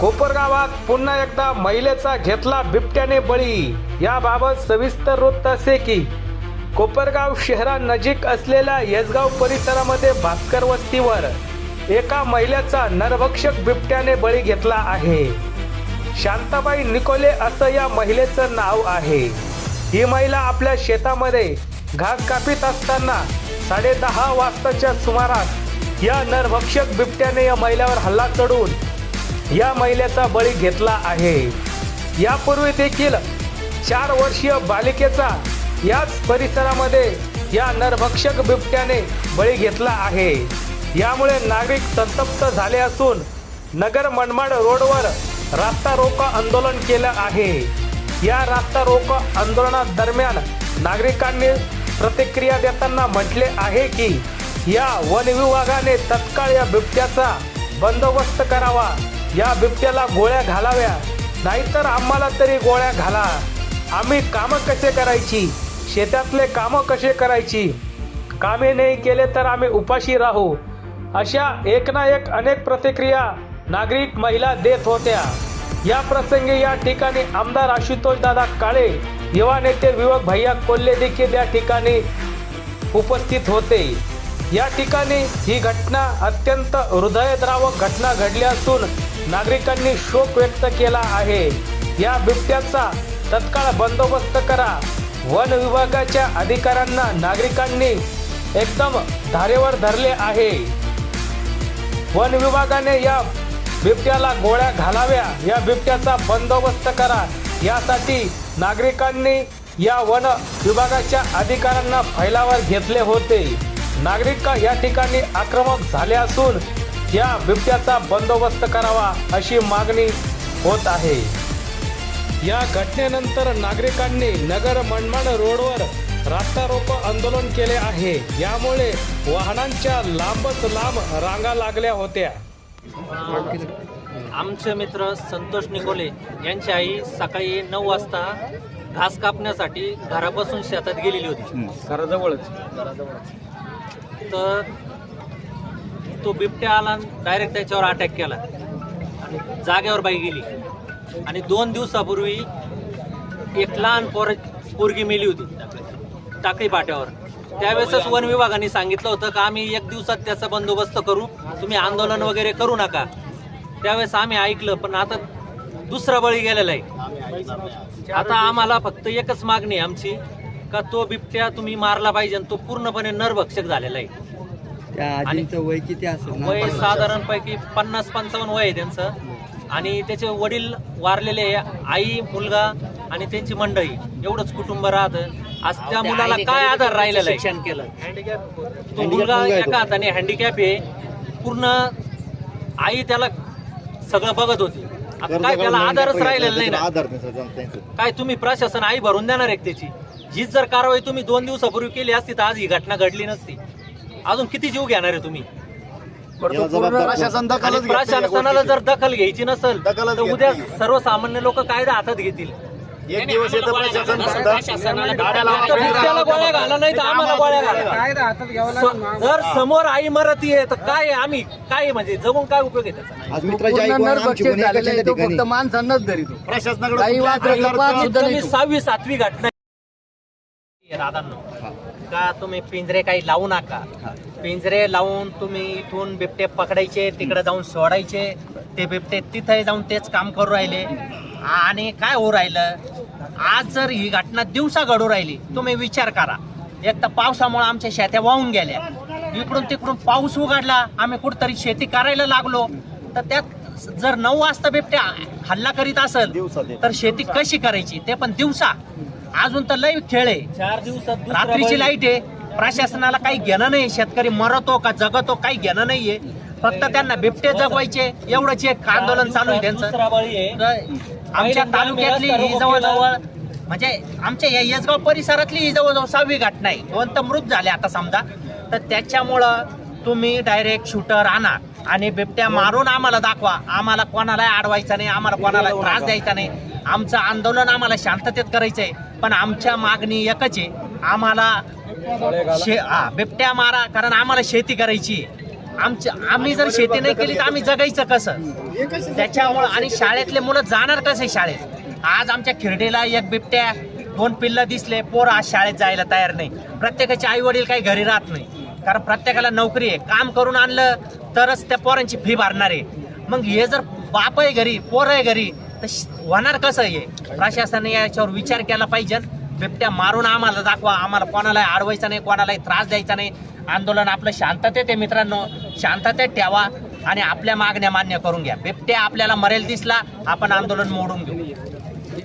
कोपरगावात पुन्हा एकदा महिलेचा घेतला बिबट्याने बळी. याबाबत सविस्तर वृत्त असे की कोपरगाव शहरानजीक असलेल्या येसगाव परिसरामध्ये भास्कर वस्तीवर एका महिलेचा नरभक्षक बिबट्याने बळी घेतला आहे. शांताबाई निकोले असं या महिलेचं नाव आहे. ही महिला आपल्या शेतामध्ये घास कापीत असताना साडे दहा वाजताच्या सुमारास या नरभक्षक बिबट्याने या महिलेवर हल्ला चढून या महिलेचा बळी घेतला आहे. यापूर्वी देखील चार वर्षीय बालिकेचा याच परिसरामध्ये या नरभक्षक बिबट्याने बळी घेतला आहे. यामुळे नागरिक संतप्त झाले असून नगर मनमाड रोडवर रास्ता रोको आंदोलन केलं आहे. या रास्ता रोको आंदोलनादरम्यान नागरिकांनी प्रतिक्रिया देताना म्हटले आहे की या वन विभागाने तत्काळ या बिबट्याचा बंदोबस्त करावा. या बिबट्याला गोळ्या घालाव्या. नाहीतर आम्हाला तरी गोळ्या घाला. आम्ही कामं कसे करायची? शेतातले कामं कसे करायची? कामे नाही केले तर आम्ही उपाशी राहू. अशा एक ना एक अनेक प्रतिक्रिया नागरिक महिला देत होत्या. या प्रसंगी या ठिकाणी आमदार आशुतोष दादा काळे युवा नेते विवक भैया कोल्हे देखील या ठिकाणी उपस्थित होते. या ठिकाणी ही घटना अत्यंत हृदयद्रावक घटना घडली असून नागरिकांनी शोक व्यक्त केला आहे. या बिबट्याचा तत्काळ बंदोबस्त करा. वन विभागाच्या अधिकाऱ्यांना नागरिकांनी एकदम धारेवर धरले आहे. वन विभागाने या बिबट्याला गोळ्या घालाव्या. या बिबट्याचा बंदोबस्त करा. यासाठी नागरिकांनी या वन विभागाच्या अधिकाऱ्यांना फैलावर घेतले होते. नागरिक या ठिकाणी आक्रमक झाले असून या बिबट्याचा बंदोबस्त करावा अशी मागणी होत आहे. या घटनेनंतर नागरिकांनी नगर मनमाड रोडवर रास्ता रोको आंदोलन केले आहे. यामुळे वाहनांच्या लांबच लांब रांगा लागल्या होत्या. आमचे मित्र संतोष निकोले यांची आई सकाळी नऊ वाजता घास कापण्यासाठी घरापासून शेतात गेलेली होती. घराजवळच. तर तो बिबट्या आला डायरेक्ट त्याच्यावर अटॅक केला. आणि जागेवर बाई गेली. आणि दोन दिवसापूर्वी एक लहान पोर पोरगी मेली होती. टाकळी पाट्यावर. त्यावेळेसच वन विभागाने सांगितलं होतं का आम्ही एक दिवसात त्याचा बंदोबस्त करू. तुम्ही आंदोलन वगैरे करू नका. त्यावेळेस आम्ही ऐकलं पण आता दुसरा बळी गेलेला आहे. आता आम्हाला फक्त एकच मागणी आमची का तो बिबट्या तुम्ही मारला पाहिजे आणि तो पूर्णपणे नरभक्षक झालेला आहे. त्या आजींचं वय किती असेल ना? वय साधारणपैकी पन्नास पंचावन्न वय आहे त्यांचं. आणि त्याचे वडील वारलेले आहे. आई मुलगा आणि त्यांची मंडळी. एवढंच कुटुंब राहतं. आज त्या मुलाला काय आधार राहिलेला आहे? शिक्षण केलं? तो मुलगा एका हाताने हँडिकॅप आहे. पूर्ण आई त्याला सगळं बघत होती. आता काय त्याला आधारच राहिलेला नाही ना? आधार नाही सर त्यांचं. काय तुम्ही प्रशासन आई भरून देणार आहे का त्याची? हीच जर कारवाई तुम्ही दोन दिवसापूर्वी केली असती तर आज ही घटना घडली नसती. अजून किती जीव घेणार आहे तुम्ही? याला जबाबदार प्रशासन कोण? दखलच आणि घेत नाही या प्रशासनाला. जर दखल घ्यायची नसेल दखलच तर घेत उद्या नाही. सर्वसामान्य लोक कायदा हातात घेतील. एक दिवस येतं प्रशासन फक्त गाड्या लावा, तर बिबट्याला गोळ्या घाला नाही तर आम्हाला गोळ्या घाला. स- जर समोर आई मरत आहे तर काय आहे? आम्ही काय आहे म्हणजे जगून काय उपयोग आहे त्याचा? आज मित्राची आई कोण आमची कोण एकाच त्या ठिकाणी. फक्त माणसांनाच धरीतो. प्रशासनाकडे काही वाचलं तुम्ही सहावी सातवी घटना का तुम्ही पिंजरे काही लावू नका? पिंजरे लावून तुम्ही इथून बिबटे पकडायचे तिकडे जाऊन सोडायचे ते बिबटे तिथे जाऊन तेच काम करू राहिले. आणि काय होऊ राहिलं? आज जर ही घटना दिवसा घडू राहिली तुम्ही विचार करा. एक तर पावसामुळे आमच्या शेत्या वाहून गेल्या. इकडून तिकडून पाऊस उघडला आम्ही कुठतरी शेती करायला लागलो. तर त्यात जर नऊ वाजता बिबट्या हल्ला करीत असेल. तर शेती कशी करायची? ते पण दिवसा. अजून तर लई खेळ आहे. चार दिवसात रात्रीची लाइट आहे. प्रशासनाला काही घेणं नाही. शेतकरी मरतो का जगतो काही घेणं नाहीये. फक्त त्यांना बिबटे जगवायचे. एवढंच एक आंदोलन चालू आहे त्यांचं. तर आमच्या तालुक्यातली ही जवळजवळ म्हणजे आमच्या या येसगाव परिसरातली ही जवळजवळ सहावी घटना आहे दोन तर मृत झाले आता समजा. तर त्याच्यामुळं तुम्ही डायरेक्ट शूटर आणा. आणि बिबट्या मारून आम्हाला दाखवा. आम्हाला कोणालाही अडवायचं नाही आम्हाला कोणाला त्रास द्यायचा नाही. आमचं आंदोलन आम्हाला शांततेत करायचं आहे पण आमच्या मागणी एकच आहे. आम्हाला शे हा बिबट्या मारा कारण आम्हाला शेती करायची आहे. आमच्या आम्ही जर शेती नाही केली तर आम्ही जगायचं कसं? त्याच्यामुळं आणि शाळेतले मुलं जाणार कसे शाळेत? आज आमच्या खिरडेला एक बिबट्या दोन पिल्लं दिसले. पोर आज शाळेत जायला तयार नाही. प्रत्येकाचे आई वडील काही घरी राहत नाही. कारण प्रत्येकाला नोकरी आहे. काम करून आणलं तरच त्या पोरांची फी भरणार आहे. मग हे जर बाप आहे घरी पोर आहे घरी तर श- होणार कसं हे? प्रशासनाने याच्यावर विचार केला पाहिजे. बिबट्या मारून आम्हाला दाखवा. आम्हाला कोणाला अडवायचा नाही कोणालाही त्रास द्यायचा नाही. आंदोलन आपलं शांततेत आहे मित्रांनो. शांततेत ठेवा आणि आपल्या मागण्या मान्य करून घ्या. बिबट्या आपल्याला मरेल दिसला आपण आंदोलन मोडून घेऊ.